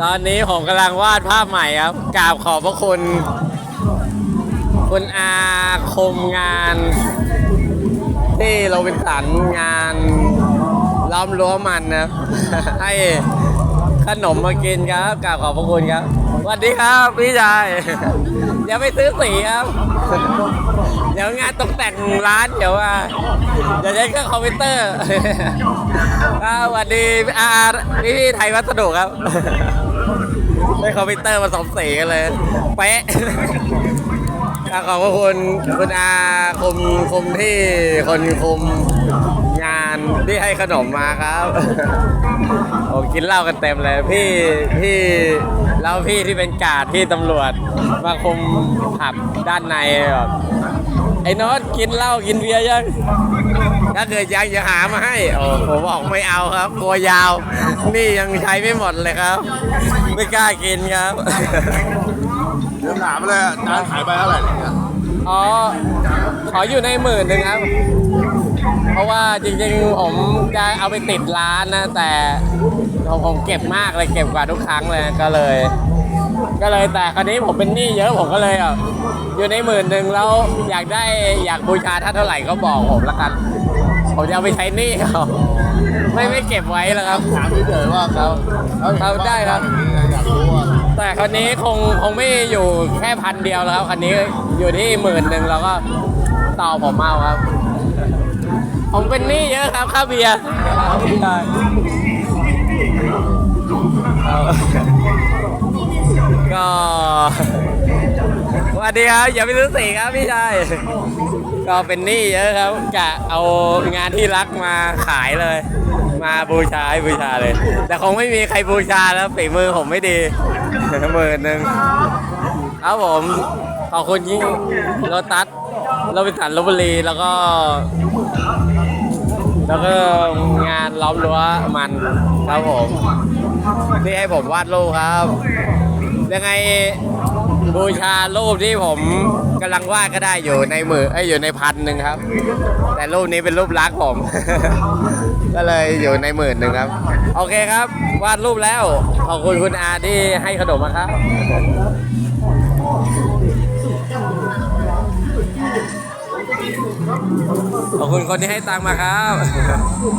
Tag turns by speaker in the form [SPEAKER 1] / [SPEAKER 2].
[SPEAKER 1] ตอนนี้ผมกำลังวาดภาพใหม่ครับกราบขอบพระคุณ คุณอาคมงานที่โรบินสันงานล้อมรั้วมันนะให้ขนมมากินครับกราบขอบพระคุณครับสวัสดีครับพี่ชายเดี๋ยวไปซื้อสีครับ เดี๋ยวงานตกแต่งร้านเดี๋ยวว่าเดี๋ยวใช้เครื่องคอมพิวเตอร์สวัสดีอาพี่พี่ไทยวัสดุครับ ได้คอมพิวเตอร์มาสมสีกันเลยเป๊ะขอบคุณคุณอาคมคมที่คนคมงานที่ให้ขนมมาครับผมกินเหล้ากันเต็มเลยพี่พี่แล้วพี่ที่เป็นกาดที่ตำรวจมาคุมผับด้านในแบบไอ้นอตกินเหล้ากินเบียร์ยัง ถ้าเกิดยังจะหามาให้โอ้ผมบอกไม่เอาครับกลัวยาว นี่ยังใช้ไม่หมดเลยครับ ไม่กล้ากินครับ
[SPEAKER 2] เดี๋ยวถามเลยจานขายไปเท่าไหร่เนี่ย
[SPEAKER 1] อ๋อขออยู่ในหมื่นหนึ่งครับ เพราะว่าจริงๆผมจะเอาไปติดร้านนะ แต่ผมผมเก็บมากเลยเก็บกว่าทุกครั้งเลยก็เลย ก็เลยแต่คราวนี้ผมเป็นหนี้เยอะผมก็เลยอะอยู่ในหมื่นหนึ่งแล้วอยากได้อยากบูชาท่านเท่าไหร่ก็บอกผมละกัน ผมจะเอาไปใช้หนี้เขาไม่ไม่เก็บไว้แล้วครับ
[SPEAKER 2] ถามพี่เด๋อว่าเขา
[SPEAKER 1] เขาได้ครับ
[SPEAKER 2] อยากรู้ว่า
[SPEAKER 1] แต่คราวนี้คงคงไม่อยู่แค่พันเดียวแล้วครับคันนี้อยู่ที่หมื่นหนึ่งแล้วก็ต่อผมเอาครับ ผมเป็นหนี้เยอะครับค่าเบียร์ใช่เอาก็ส วัสดีครับ อย่าไปซื้อสีครับพี่ชายก็เป็นหนี้เยอะครับกะเอางานที่รักมาขายเลย มาบูชาให้บูชาเลย แต่คงไม่มีใครบูชาแล้วฝีมือผมไม่ดีหมื่นหนึ่งครับผมขอบคุณยิ่งโรตัสโรบินสันลบบุรีแล้วก็ แล้วก็งานล้อมรั้วมันครับผมที่ให้ผมวาดรูปครับ ยังไง บูชารูปที่ผมกำลังวาดก็ได้อยู่ในมือไอ้ยอยู่ในพันหนึ่งครับ แต่รูปนี้เป็นรูปลักษณ์ผม ก็เลยอยู่ในหมื่นหนึ่งครับ โอเคครับ วาดรูปแล้ว ขอบคุณคุณอาที่ให้ขนมมาครับ ขอบคุณคนที่ให้ตังค์มาครับ